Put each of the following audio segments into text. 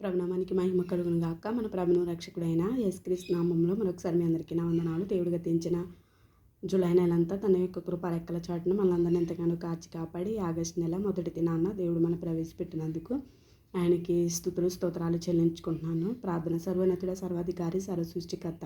ప్రభునామానికి మహిమ కలుగును గాక. మన ప్రభును రక్షకుడైన యేసుక్రీస్తు నామంలో మరొకసారి మీ అందరికీ నా వందనాలు దేవుడు గతించిన జూలై నెలంతా తన యొక్క కృప రెక్కల చాటును మనందరిని ఎంతగానో కాచి కాపాడి ఆగస్టు నెల మొదటి దినాన్న దేవుడు మన ప్రవేశపెట్టినందుకు ఆయనకి స్థుతులు స్తోత్రాలు చెల్లించుకుంటున్నాను. ప్రార్థన సర్వోన్నతుడ సర్వాధికారి సర్వసృష్టికర్త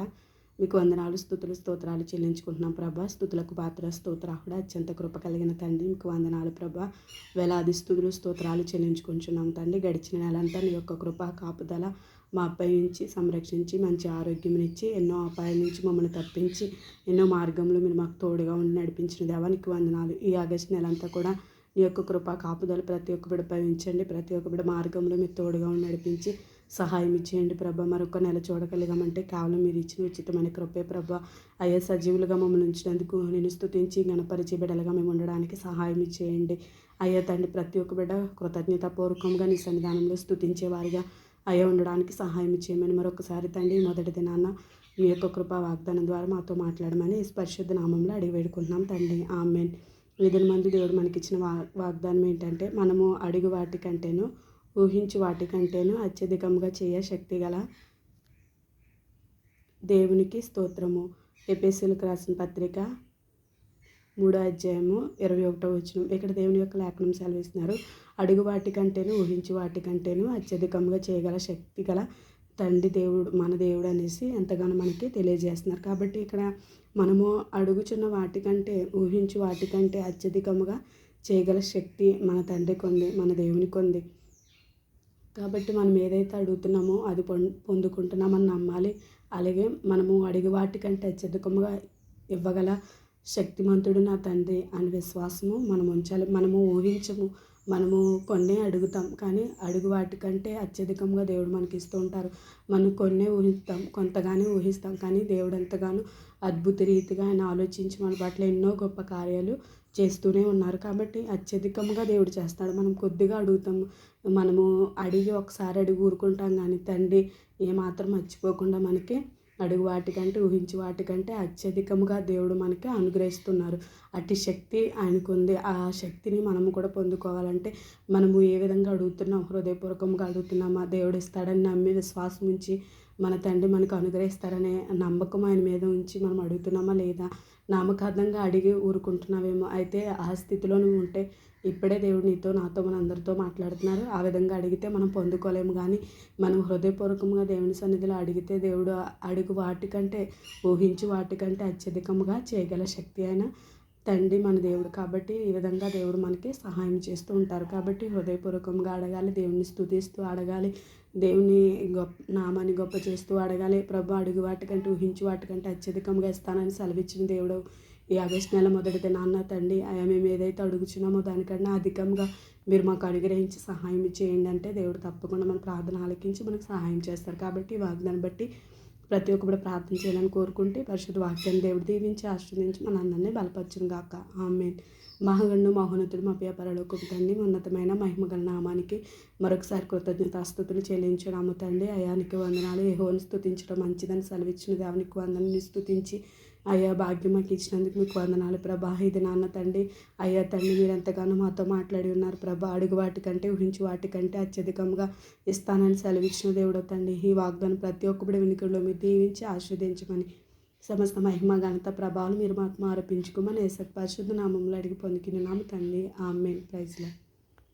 మీకు వందనాలు స్థుతులు స్తోత్రాలు చెల్లించుకుంటున్నాం ప్రభా. స్థుతులకు పాత్ర స్తోత్రాహుడు అత్యంత కృప కలిగిన తండ్రి. మీకు వందనాలు ప్రభా. వేలాది స్థుతులు స్తోత్రాలు చెల్లించుకుంటున్నాం తండ్రి. గడిచిన నెలంతా నీ యొక్క కృప కాపుదల మా అబ్బాయి నుంచి సంరక్షించి మంచి ఆరోగ్యం ఎన్నో అపాయాల నుంచి మమ్మల్ని తప్పించి ఎన్నో మార్గంలో మీరు మాకు తోడుగా ఉండి నడిపించిన దేవానికి వందనాలు. ఈ ఆగస్టు నెలంతా కూడా నీ యొక్క కృప కాపుదల ప్రతి ఒక్క బిడ ఉంచండి. ప్రతి ఒక్క బిడ మార్గంలో మీరు తోడుగా ఉండి నడిపించి సహాయం ఇచ్చేయండి ప్రభ. మరొక నెల చూడగలిగామంటే కేవలం మీరు ఇచ్చిన ఉచితమైన కృపే ప్రభ. అయ్యా సజీవులుగా మమ్మల్ని ఉంచినందుకు నేను స్థుతించి గణపరిచి బిడ్డలుగా మేము ఉండడానికి సహాయం ఇచ్చేయండి. అయ్యా తండ్రి ప్రతి ఒక్క బిడ్డ కృతజ్ఞతాపూర్వకంగా నీ సన్నిధానంలో స్థుతించే వారిగా అయ్యా ఉండడానికి సహాయం ఇచ్చేయమని మరొకసారి తండ్రి మొదటి దినాన్న మీ యొక్క కృపా వాగ్దానం ద్వారా మాతో మాట్లాడమని పరిశుద్ధ నామంలో అడిగి వేడుకుంటున్నాం తండ్రి. ఆమెన్. నిధుల మంది దేవుడు మనకిచ్చిన వా వాగ్దానం ఏంటంటే మనము అడుగు వాటికంటేను ఊహించి వాటికంటేనూ అత్యధికంగా చేయ శక్తి గల దేవునికి స్తోత్రము. ఎపిఎస్సీలకు రాసిన పత్రిక మూడో అధ్యాయము ఇరవై ఒకటో వచ్చిన ఇక్కడ దేవుని యొక్క లేఖనం సెలవిస్తున్నారు. అడుగు వాటికంటేనూ ఊహించి వాటికంటేనూ అత్యధికంగా చేయగల శక్తి గల తండ్రి దేవుడు మన దేవుడు అనేసి ఎంతగానో మనకి తెలియజేస్తున్నారు. కాబట్టి ఇక్కడ మనము అడుగుచున్న వాటికంటే ఊహించు వాటికంటే అత్యధికముగా చేయగల శక్తి మన తండ్రికి ఉంది మన దేవునికి ఉంది కాబట్టి మనం ఏదైతే అడుగుతున్నామో అది పొందుకుంటున్నామని నమ్మాలి. అలాగే మనము అడిగి వాటికంటే అత్యధికముగా ఇవ్వగల శక్తిమంతుడు నా తండ్రి అనే విశ్వాసము మనం ఉంచాలి. మనము ఊహించము మనము కొన్ని అడుగుతాం. కానీ అడుగు వాటికంటే అత్యధికంగా దేవుడు మనకి ఇస్తూ ఉంటారు. మనం కొన్నే ఊహిస్తాం కొంతగానే ఊహిస్తాం. కానీ దేవుడు ఎంతగానో అద్భుత రీతిగా ఆయన ఆలోచించి మన పట్ల ఎన్నో గొప్ప కార్యాలు చేస్తూనే ఉన్నారు. కాబట్టి అత్యధికంగా దేవుడు చేస్తాడు. మనం కొద్దిగా అడుగుతాము మనము అడిగి ఒకసారి అడిగి ఊరుకుంటాం. కానీ తండ్రి ఏమాత్రం మర్చిపోకుండా మనకి అడుగు వాటికంటే ఊహించి వాటికంటే అత్యధికముగా దేవుడు మనకి అనుగ్రహిస్తున్నారు. అట్టి శక్తి ఆయనకు ఉంది. ఆ శక్తిని మనము కూడా పొందుకోవాలంటే మనము ఏ విధంగా అడుగుతున్నాం? హృదయపూర్వకంగా అడుగుతున్నామా? దేవుడు ఇస్తాడని నమ్మి విశ్వాసం ఉంచి మన తండ్రి మనకు అనుగ్రహిస్తారనే నమ్మకం ఆయన మీద ఉంచి మనం అడుగుతున్నామా లేదా? నామకార్థంగా అడిగి ఊరుకుంటున్నావేమో. అయితే ఆ స్థితిలో నువ్వు ఉంటే ఇప్పుడే దేవుడు నీతో నాతో మన అందరితో మాట్లాడుతున్నారు. ఆ విధంగా అడిగితే మనం పొందుకోలేము. కానీ మనం హృదయపూర్వకంగా దేవుని సన్నిధిలో అడిగితే దేవుడు అడుగు వాటికంటే ఊహించి వాటికంటే అత్యధికంగా చేయగల శక్తి అయినా తండ్రి మన దేవుడు కాబట్టి ఈ విధంగా దేవుడు మనకి సహాయం చేస్తూ ఉంటారు. కాబట్టి హృదయపూర్వకంగా అడగాలి దేవుని స్థుతిస్తూ అడగాలి దేవుని గొప్ప నామాన్ని గొప్ప చేస్తూ అడగాలి. ప్రభు అడుగు వాటికంటే ఊహించి వాటికంటే అత్యధికంగా ఇస్తానని సెలవిచ్చిన దేవుడు ఈ ఆగస్ట్ నెల మొదటి నాన్న తండ్రి మేము ఏదైతే అడుగుచున్నామో దానికన్నా అధికంగా మీరు మాకు అనుగ్రహించి సహాయం చేయండి అంటే దేవుడు తప్పకుండా మన ప్రార్థన ఆలకించి మనకు సహాయం చేస్తారు. కాబట్టి వాగ్దాన్ని బట్టి ప్రతి ఒక్కరు ప్రార్థన చేయాలని కోరుకుంటే పరిశుద్ధ వాక్యాన్ని దేవుడు దీవించి ఆశ్రదించి మన అందరినీ బలపరచును గాక. ఆమె మహాగండు మహోన్నతుడు మా వ్యాపారాలకు తండ్రి ఉన్నతమైన మహిమగల నామానికి మరొకసారి కృతజ్ఞతాస్థుతులు చెల్లించడం తండ్రి. అయానికి వందనాలు. ఏహోని స్థుతించడం మంచిదని సెలవిచ్చిన దేవునికి వందనని స్థుతించి అయ్యా భాగ్యం మాకు ఇచ్చినందుకు మీకు వందనాలు ప్రభా. ఇది నాన్న తండ్రి. అయ్యా తండ్రి మీరు ఎంతగానో మాతో మాట్లాడి ఉన్నారు ప్రభా. అడుగు వాటికంటే ఊహించి వాటికంటే అత్యధికంగా ఇస్తానని సెలవిచ్చిన దేవుడు తండ్రి. ఈ వాగ్దానం ప్రతి ఒక్కప్పుడు వెనుకల్లో మీరు దీవించి ఆస్వాదించమని సమస్త మహిమ ఘనత ప్రభావాలు మీరు మాకు ఆరోపించుకోమని ఏసక్ పరిశుద్ధ నామంలో అడిగి పొందుకుని నామ తండ్రి. ఆమె ప్రైజ్లో